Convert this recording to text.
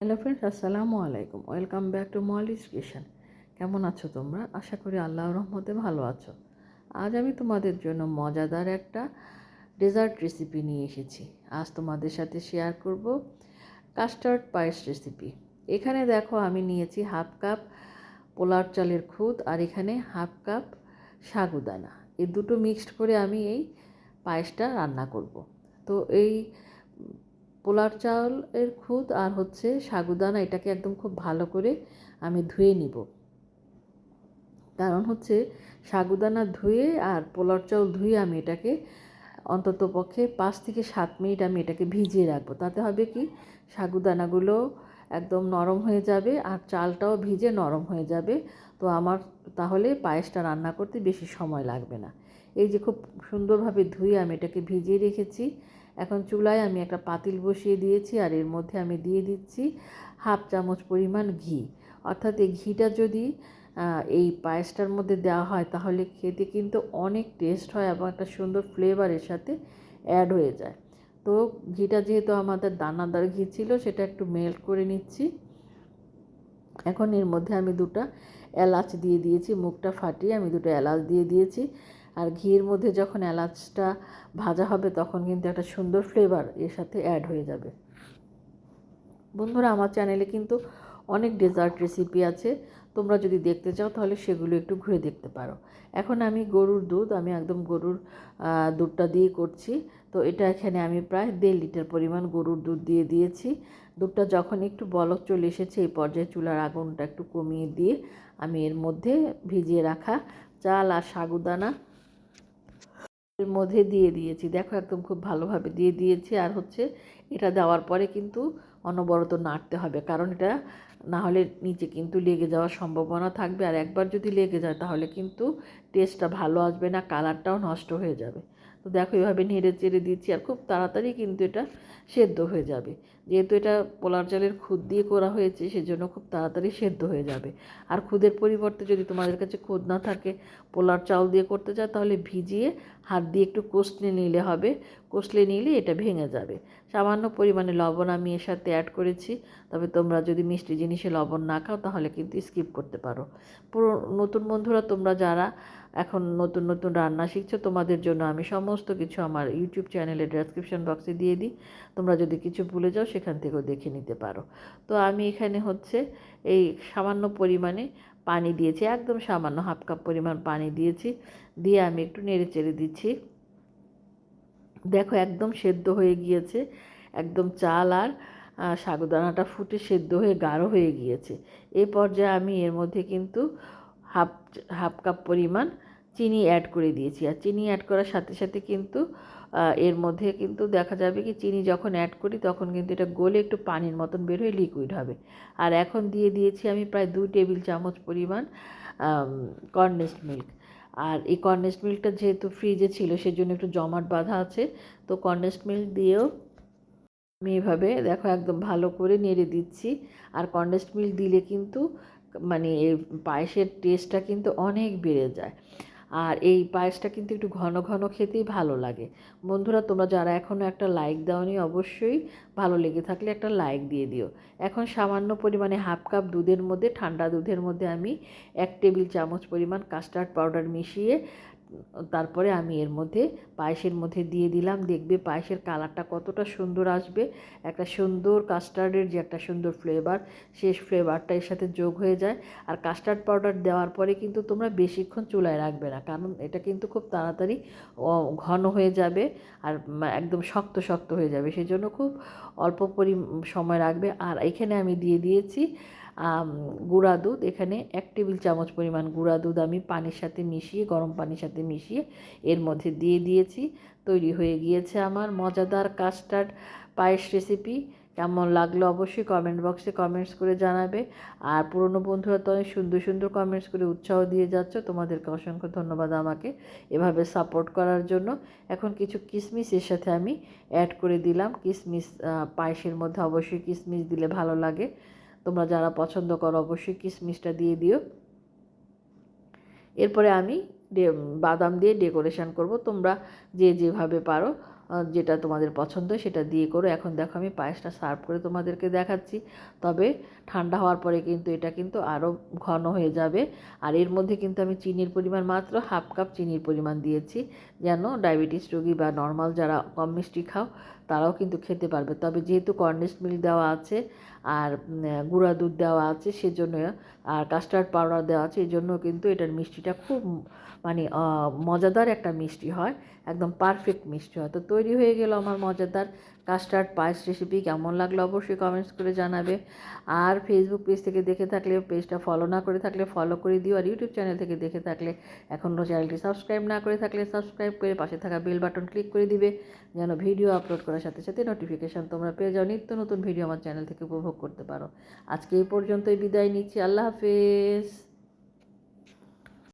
Hello friends আসসালামু আলাইকুম। Welcome back to Molly's kitchen কেমন আছো তোমরা? আশা করি আল্লাহ রহমতে ভালো আছো। আজ আমি তোমাদের জন্য মজাদার একটা ডেজার্ট রেসিপি নিয়ে এসেছি। আজ তোমাদের সাথে শেয়ার করব কাস্টার্ড পায়েস রেসিপি এখানে দেখো আমি নিয়েছি হাফ কাপ পোলার চালের খুদ আর এখানে হাফ কাপ সাগুদানা। এই দুটো মিক্সড করে আমি এই পায়েসটা রান্না করব। তো এই পোলার চাউলের খুদ আর হচ্ছে সাগুদানা এটাকে একদম খুব ভালো করে আমি ধুয়ে নিব। কারণ হচ্ছে সাগুদানা ধুয়ে আর পোলার চাউল ধুয়ে আমি এটাকে অন্তত পক্ষে পাঁচ থেকে সাত মিনিট আমি এটাকে ভিজিয়ে রাখব। তাতে হবে কি সাগুদানাগুলো একদম নরম হয়ে যাবে আর চালটাও ভিজে নরম হয়ে যাবে। তো আমার তাহলে পায়েসটা রান্না করতে বেশি সময় লাগবে না। এই যে খুব সুন্দরভাবে ধুয়ে আমি এটাকে ভিজিয়ে রেখেছি এখন চুলায় আমি একটা পাতিল বসিয়ে দিয়েছি আর এর মধ্যে আমি দিয়ে দিচ্ছি হাফ চামচ পরিমাণ ঘি। অর্থাৎ এই ঘিটা যদি এই পায়েসটার মধ্যে দেওয়া হয় তাহলে খেতে কিন্তু অনেক টেস্ট হয় এবং একটা সুন্দর ফ্লেভারের সাথে অ্যাড হয়ে যায়। তো ঘিটা যেহেতু আমাদের দানাদার ঘি ছিল সেটা একটু মেল্ট করে নিচ্ছি। এখন এর মধ্যে আমি দুটা এলাচ দিয়ে দিয়েছি, মুখটা ফাটিয়ে আমি দুটো এলাচ দিয়ে দিয়েছি। আর ঘিয়ের মধ্যে যখন এলাচটা ভাজা হবে, তখন কিন্তু একটা সুন্দর ফ্লেভার এর সাথে অ্যাড হয়ে যাবে। বন্ধুরা, আমার চ্যানেলে কিন্তু অনেক ডেজার্ট রেসিপি আছে। তোমরা যদি দেখতে চাও, তাহলে সেগুলো একটু ঘুরে দেখতে পারো। এখন আমি গরুর দুধ, আমি একদম গরুর দুধটা দিয়ে করছি। তো এটা এখানে আমি প্রায় দেড় লিটার পরিমাণ গরুর দুধ দিয়ে দিয়েছি। দুধটা যখন একটু বলক চলে এসেছে, এই পর্যায়ে চুলার আগুনটা একটু কমিয়ে দিয়ে আমি এর মধ্যে ভিজিয়ে রাখা চাল আর সাগুদানা এর মধ্যে দিয়ে দিয়েছি। দেখো একদম খুব ভালোভাবে দিয়ে দিয়েছি। আর হচ্ছে এটা দেওয়ার পরে কিন্তু অনবরত নাড়তে হবে। কারণ এটা না হলে নিচে কিন্তু লেগে যাওয়ার সম্ভাবনা থাকবে। আর একবার যদি লেগে যায় তাহলে কিন্তু টেস্টটা ভালো আসবে না কালারটাও নষ্ট হয়ে যাবে। তো দেখো এভাবে নেড়ে চেড়ে দিচ্ছি আর খুব তাড়াতাড়ি কিন্তু এটা সেদ্ধ হয়ে যাবে। যেহেতু এটা পোলার চালের খুদ দিয়ে করা হয়েছে, সেজন্য খুব তাড়াতাড়ি সেদ্ধ হয়ে যাবে। আর খুদের পরিবর্তে যদি তোমাদের কাছে খুদ না থাকে, পোলার চাল দিয়ে করতে চাও, তাহলে ভিজিয়ে হাত দিয়ে একটু কষলে নিলে হবে। কষলে নিলে এটা ভেঙে যাবে। সামান্য পরিমাণে লবণ আমি এর সাথে অ্যাড করেছি। তবে তোমরা যদি মিষ্টি জিনিসে লবণ না খাও, তাহলে কিন্তু স্কিপ করতে পারো। পুরো নতুন বন্ধুরা, তোমরা যারা এখন নতুন নতুন রান্না শিখছো, তোমাদের জন্য আমি সমস্ত কিছু আমার ইউটিউব চ্যানেলে ডেসক্রিপশন বক্সে দিয়ে দিই। তোমরা যদি কিছু ভুলে যাও, সেখান থেকেও দেখে নিতে পারো। তো আমি এখানে হচ্ছে এই সামান্য পরিমাণে পানি দিয়েছি, একদম সামান্য হাফ কাপ পরিমাণ পানি দিয়েছি। দিয়ে আমি একটু নেড়ে চেড়ে দিচ্ছি। দেখো একদম সেদ্ধ হয়ে গিয়েছে, একদম চাল আর সাগুদানাটা ফুটে সেদ্ধ হয়ে গাঢ় হয়ে গিয়েছে। এই পর্যায়ে আমি এর মধ্যে কিন্তু হাফ হাফ কাপ পরিমাণ চিনি অ্যাড করে দিয়েছি। আর চিনি অ্যাড করার সাথে সাথে কিন্তু এর মধ্যে কিন্তু দেখা যাবে কি চিনি যখন অ্যাড করি তখন কিন্তু এটা গলে একটু পানির মতন বের হয়ে লিকুইড হবে। আর এখন দিয়ে দিয়েছি আমি প্রায় দুই টেবিল চামচ পরিমাণ কর্নেস্ট মিল্ক আর এই কনডেন্সড মিল্কটা যেহেতু ফ্রিজে ছিল সেই জন্য একটু জমাট বাঁধা আছে। তো কনডেন্সড মিল্ক দিয়েও আমি এভাবে দেখো একদম ভালো করে নেড়ে দিচ্ছি। আর কনডেন্সড মিল্ক দিলে কিন্তু মানে পায়েসের টেস্টটা কিন্তু অনেক বেড়ে যায়। আর এই পায়েসটা কিন্তু একটু ঘন ঘন খেতেই ভালো লাগে। বন্ধুরা, তোমরা যারা এখনও একটা লাইক দাওনি, অবশ্যই ভালো লেগে থাকলে একটা লাইক দিয়ে দিও। এখন সামান্য পরিমাণে হাফ কাপ দুধের মধ্যে, ঠান্ডা দুধের মধ্যে আমি এক টেবিল চামচ পরিমাণ কাস্টার্ড পাউডার মিশিয়ে তারপরে আমি এর মধ্যে পায়েসের মধ্যে দিয়ে দিলাম। দেখবে পায়েসের কালারটা কতটা সুন্দর আসবে। একটা সুন্দর কাস্টার্ডের যে একটা সুন্দর ফ্লেভার শেষ ফ্লেভারটা এর সাথে যোগ হয়ে যায়। আর কাস্টার্ড পাউডার দেওয়ার পরে কিন্তু তোমরা বেশিক্ষণ চুলায় রাখবে না, কারণ এটা কিন্তু খুব তাড়াতাড়ি ঘন হয়ে যাবে আর একদম শক্ত শক্ত হয়ে যাবে। সেই জন্য খুব অল্প পরি, সময় রাখবে। আর এখানে আমি দিয়ে দিয়েছি গুঁড়া দুধ। এখানে এক টেবিল চামচ পরিমাণ গুঁড়া দুধ আমি পানির সাথে মিশিয়ে, গরম পানির সাথে মিশিয়ে এর মধ্যে দিয়ে দিয়েছি। তৈরি হয়ে গিয়েছে আমার মজাদার কাস্টার্ড পায়েস রেসিপি কেমন লাগল অবশ্যই কমেন্ট বক্সে কমেন্টস করে জানাবে। আর পুরনো বন্ধুরা তো অনেক সুন্দর সুন্দর কমেন্টস করে উৎসাহ দিয়ে যাচ্ছ। তোমাদেরকে অসংখ্য ধন্যবাদ আমাকে এভাবে সাপোর্ট করার জন্য। এখন কিছু কিশমিশ এর সাথে আমি অ্যাড করে দিলাম। কিশমিশ পায়েসের মধ্যে অবশ্যই কিশমিশ দিলে ভালো লাগে। তোমরা যারা পছন্দ করো, অবশ্যই কিশমিশটা দিয়ে দিও। এরপরে আমি বাদাম দিয়ে ডেকোরেশন করব। তোমরা যে যেভাবে পারো যেটা তোমাদের পছন্দ সেটা দিয়ে করো। এখন দেখো আমি পায়েসটা সার্ভ করে তোমাদেরকে দেখাচ্ছি। তবে ঠান্ডা হওয়ার পরে কিন্তু এটা কিন্তু আরও ঘন হয়ে যাবে। আর এর মধ্যে কিন্তু আমি চিনির পরিমাণ মাত্র হাফ কাপ চিনির পরিমাণ দিয়েছি। যেন ডায়াবেটিস রোগী বা নর্মাল যারা কম মিষ্টি খাও তারাও কিন্তু খেতে পারবে। তবে যেহেতু কর্নেস মিল্ক দেওয়া আছে আর গুঁড়া দুধ দেওয়া আছে, সেজন্য, আর কাস্টার্ড পাউডার দেওয়া আছে এই জন্য কিন্তু এটার মিষ্টিটা খুব মানে মজাদার একটা মিষ্টি হয়। একদম পারফেক্ট মিষ্টি হয়। তো তৈরি হয়ে গেল আমার মজাদার কাস্টার্ড পায়েস রেসিপি কেমন লাগল অবশ্যই কমেন্টস করে জানাবে। আর ফেসবুক পেজ থেকে দেখে থাকলে পেজটা ফলো না করে থাকলে ফলো করে দিও। আর ইউটিউব চ্যানেল থেকে দেখে থাকলে, এখনও চ্যানেলটি সাবস্ক্রাইব না করে থাকলে সাবস্ক্রাইব করে পাশে থাকা বেল বাটন ক্লিক করে দিবে, যেন ভিডিও আপলোড করার সাথে সাথে নোটিফিকেশান তোমরা পেয়ে যাও। নিত্য নতুন ভিডিও আমার চ্যানেল থেকে উপভোগ করতে পারো। আজকে এই পর্যন্তই বিদায় নিচ্ছি। আল্লাহ হাফেজ।